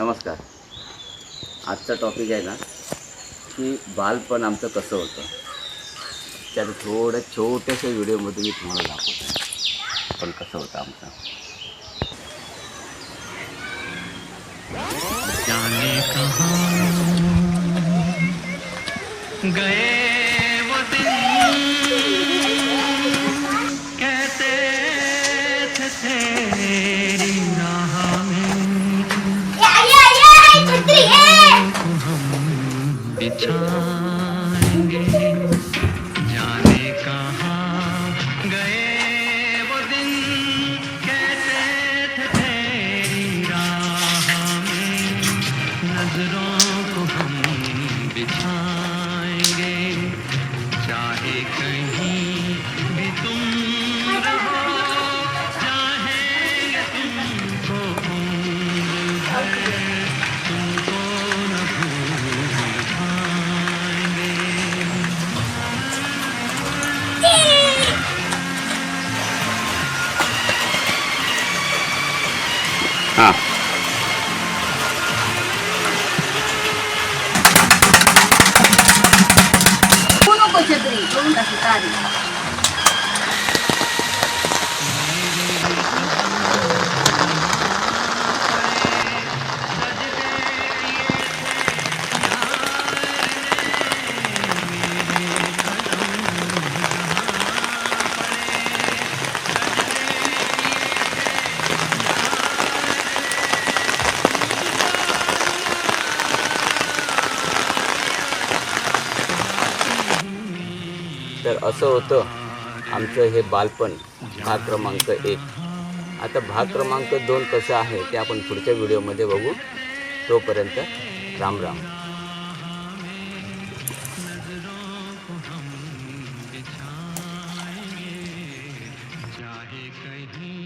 नमस्कार. आजचा टॉपिक आहे ना की बालपण आमचं कसं होतं. त्यात थोड्या छोट्याशा व्हिडिओमध्ये मी तुम्हाला दाखवतो. आहे पण कसं होतं आमचं. गए बिछाएँगे। जाने कहाँ गए वो दिन, कैसे थे तेरी राह में? नज़रों को हम बिछाएँगे हां. तू नको छत्री करून टाकू तारी. तर असं होतं आमचं हे बालपण भाग क्रमांक एक. आता भाग क्रमांक दोन कसं आहे ते आपण पुढच्या व्हिडिओमध्ये बघू. तोपर्यंत राम राम. कहीं